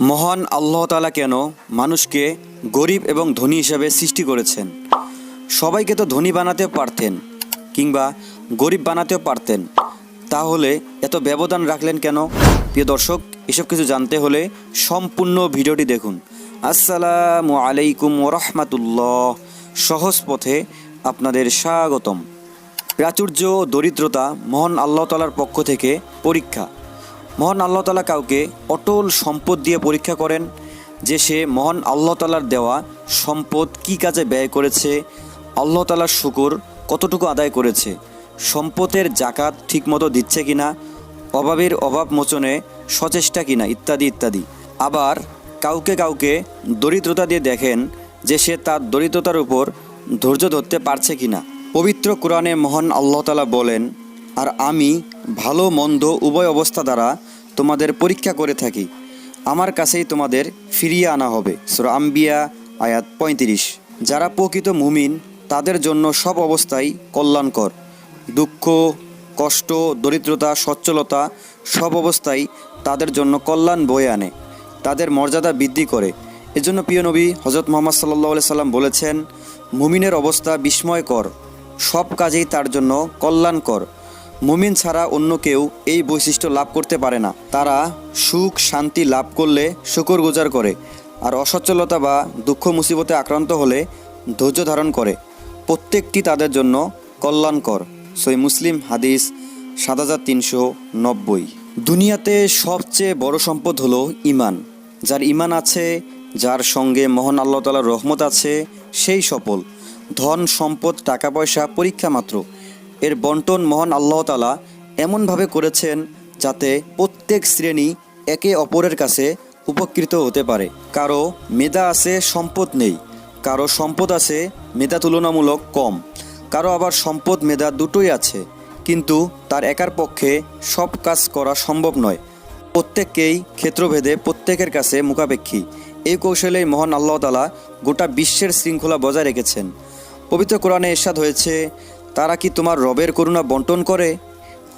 মহান আল্লাহ তালা কেন মানুষকে গরিব এবং ধনী হিসাবে সৃষ্টি করেছেন? সবাইকে তো ধনী বানাতেও পারতেন কিংবা গরিব বানাতেও পারতেন। তাহলে এত ব্যবধান রাখলেন কেন? প্রিয় দর্শক, এসব কিছু জানতে হলে সম্পূর্ণ ভিডিওটি দেখুন। আসসালামু আলাইকুম ওরহমাতুল্লাহ সহজ পথে আপনাদের স্বাগতম। প্রাচুর্য দরিদ্রতা মহান আল্লাহ তালার পক্ষ থেকে পরীক্ষা। মহান আল্লাহ তালা কাউকে অটল সম্পদ দিয়ে পরীক্ষা করেন যে সে মহান আল্লাহ তালার দেওয়া সম্পদ কি কাজে ব্যয় করেছে, আল্লাহ তালার শুকুর কতটুকু আদায় করেছে, সম্পদের জাকাত ঠিকমতো দিচ্ছে কিনা, অভাবের অভাব মোচনে সচেষ্টা কিনা, ইত্যাদি ইত্যাদি। আবার কাউকে কাউকে দরিদ্রতা দিয়ে দেখেন যে সে তার দরিদ্রতার উপর ধৈর্য ধরতে পারছে কিনা। পবিত্র কোরআনে মহান আল্লাহ তালা বলেন, আর আমি ভালো, মন্দ, উভয় অবস্থা দ্বারা তোমাদের পরীক্ষা করে থাকি। আমার কাছেই তোমাদের ফিরিয়ে আনা হবে। সুরা আম্বিয়া, আয়াত পঁয়ত্রিশ। যারা প্রকৃত মুমিন, তাদের জন্য সব অবস্থাই কল্যাণকর। দুঃখ, কষ্ট, দরিদ্রতা, সচ্ছলতা, সব অবস্থাই তাদের জন্য কল্যাণ বয়ে আনে। তাদের মর্যাদা বৃদ্ধি করে। এজন্য প্রিয় নবী হজরত মোহাম্মদ সাল্লাহ সাল্লাম বলেছেন, মুমিনের অবস্থা বিস্ময়কর। সব কাজেই তার জন্য কল্যাণকর। মুমিন ছাড়া অন্য কেউ এই বৈশিষ্ট্য লাভ করতে পারে না। তারা সুখ, শান্তি লাভ করলে শুকর গুজার করে আর অসচ্ছলতা বা দুঃখ মুসিবতে আক্রান্ত হলে ধৈর্য ধারণ করে। প্রত্যেকটি তাদের জন্য কল্যাণকর। সই মুসলিম হাদিস সাত হাজার তিনশো নব্বই। দুনিয়াতে সবচেয়ে বড় সম্পদ হলো ইমান যার ইমান আছে, যার সঙ্গে মহান আল্লাহ তালার রহমত আছে, সেই সফল। ধন, সম্পদ টাকা পয়সা পরীক্ষা মাত্র। এর বন্টন মহান আল্লাহ তালা এমনভাবে করেছেন যাতে প্রত্যেক শ্রেণি একে অপরের কাছে উপকৃত হতে পারে। কারও মেধা আছে, সম্পদ নেই। কারও সম্পদ আছে, মেধা তুলনামূলক কম। কারও আবার সম্পদ, মেধা দুটোই আছে। কিন্তু তার একার পক্ষে সব কাজ করা সম্ভব নয়। প্রত্যেককেই ক্ষেত্রভেদে প্রত্যেকের কাছে মুখাপেক্ষী। এই কৌশলেই মহান আল্লাহ তালা গোটা বিশ্বের শৃঙ্খলা বজায় রেখেছেন। পবিত্র কোরআনে এরশাদ হয়েছে তারা কি তোমার রবের করুণা বন্টন করে?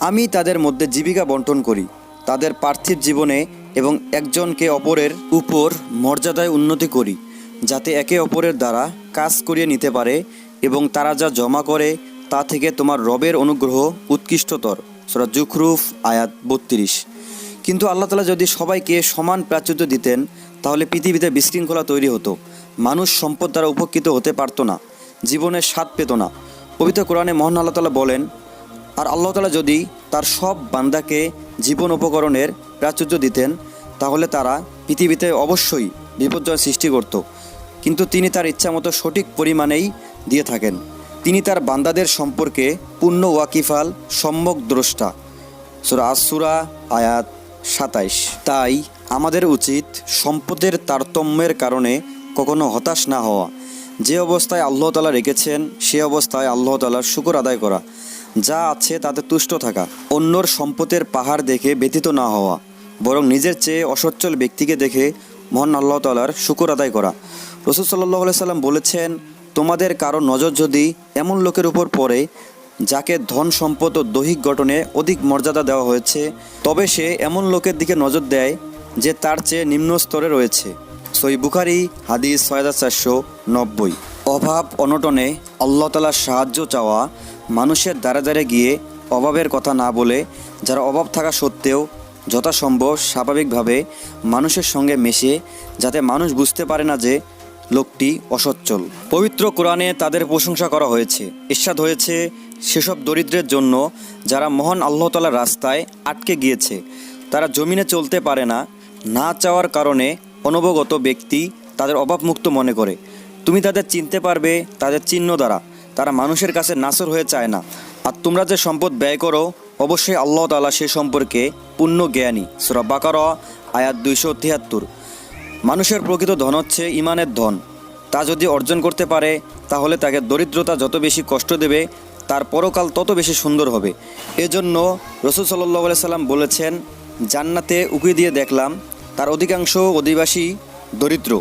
আমি তাদের মধ্যে জীবিকা বন্টন করি, তাদের পার্থিব জীবনে এবং একজনকে অপরের উপর মর্যাদায় উন্নতি করি, যাতে একে অপরের দ্বারা কাজ করিয়ে নিতে পারে এবং তারা যা জমা করে তা থেকে তোমার রবের অনুগ্রহ উৎকৃষ্টতর। সরা জুখরুফ, আয়াত বত্রিশ। কিন্তু আল্লাহ তালা যদি সবাইকে সমান প্রাচুর্য দিতেন, তাহলে পৃথিবীতে বিশৃঙ্খলা তৈরি হতো। মানুষ সম্পদ দ্বারা উপকৃত হতে পারতো না, জীবনের স্বাদ পেত না। পবিত্র কোরআনে মোহন আল্লাহ তালা বলেন, আর আল্লাহ তালা যদি তার সব বান্দাকে জীবন উপকরণের প্রাচুর্য দিতেন, তাহলে তারা পৃথিবীতে অবশ্যই বিপর্যয় সৃষ্টি করত। কিন্তু তিনি তার ইচ্ছামতো সঠিক পরিমাণেই দিয়ে থাকেন। তিনি তার বান্দাদের সম্পর্কে পূর্ণ ওয়াকিফাল, সম্যক দ্রষ্টা। সুরা আসুরা আয়াত সাতাইশ। তাই আমাদের উচিত সম্পদের তারতম্যের কারণে কখনো হতাশ না হওয়া। যে অবস্থায় আল্লাহ তালা রেখেছেন, সে অবস্থায় আল্লাহ তালার শুকর আদায় করা। যা আছে তাতে তুষ্ট থাকা, অন্যর সম্পদের পাহাড় দেখে ব্যতীত না হওয়া, বরং নিজের চেয়ে অসচ্ছল ব্যক্তিকে দেখে মহান আল্লাহ তালার শুকর আদায় করা। রসুল সাল্লাহ সাল্লাম বলেছেন, তোমাদের কারও নজর যদি এমন লোকের উপর পড়ে, যাকে ধন, সম্পদ ও দৈহিক গঠনে অধিক মর্যাদা দেওয়া হয়েছে, তবে সে এমন লোকের দিকে নজর দেয়, যে তার চেয়ে নিম্ন স্তরে রয়েছে। সই বুখারি, হাদিস ছয় হাজার চারশো নব্বই। অভাব, অনটনে আল্লাহ তালার সাহায্য চাওয়া, মানুষের দ্বারে দ্বারে গিয়ে অভাবের কথা না বলে, যারা অভাব থাকা সত্ত্বেও যথাসম্ভব স্বাভাবিকভাবে মানুষের সঙ্গে মেশে, যাতে মানুষ বুঝতে পারে না যে লোকটি অসচ্ছল। পবিত্র কোরআনে তাদের প্রশংসা করা হয়েছে। ঈর্ষাদ হয়েছে, সেসব দরিদ্রের জন্য যারা মহান আল্লাহ তালার রাস্তায় আটকে গিয়েছে, তারা জমিনে চলতে পারে না না চাওয়ার কারণে অনবগত ব্যক্তি তাদের অভাবমুক্ত মনে করে। তুমি তাদের চিনতে পারবে তাদের চিহ্ন দ্বারা। তারা মানুষের কাছে নাসর হয়ে চায় না। আর তোমরা যে সম্পদ ব্যয় করো, অবশ্যই আল্লাহ তালা সে সম্পর্কে পূর্ণ জ্ঞানী। সুরা বাকার, আয়াত দুইশো তিয়াত্তর। মানুষের প্রকৃত ধন হচ্ছে ইমানের ধন। তা যদি অর্জন করতে পারে, তাহলে তাকে দরিদ্রতা যত বেশি কষ্ট দেবে, তার পরকাল তত বেশি সুন্দর হবে। এজন্য রসুল সাল্লাহ সাল্লাম বলেছেন, জান্নাতে উকি দিয়ে দেখলাম তার অধিকাংশ অধিবাসী দরিদ্র।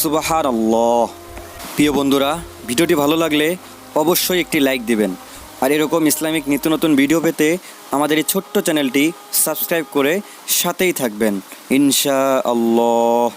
সুবাহার আল্লাহ প্রিয় বন্ধুরা, ভিডিওটি ভালো লাগলে অবশ্যই একটি লাইক দিবেন। আর এরকম ইসলামিক নিত্য নতুন ভিডিও পেতে আমাদের এই ছোট্ট চ্যানেলটি সাবস্ক্রাইব করে সাথেই থাকবেন। ইনশা আল্লাহ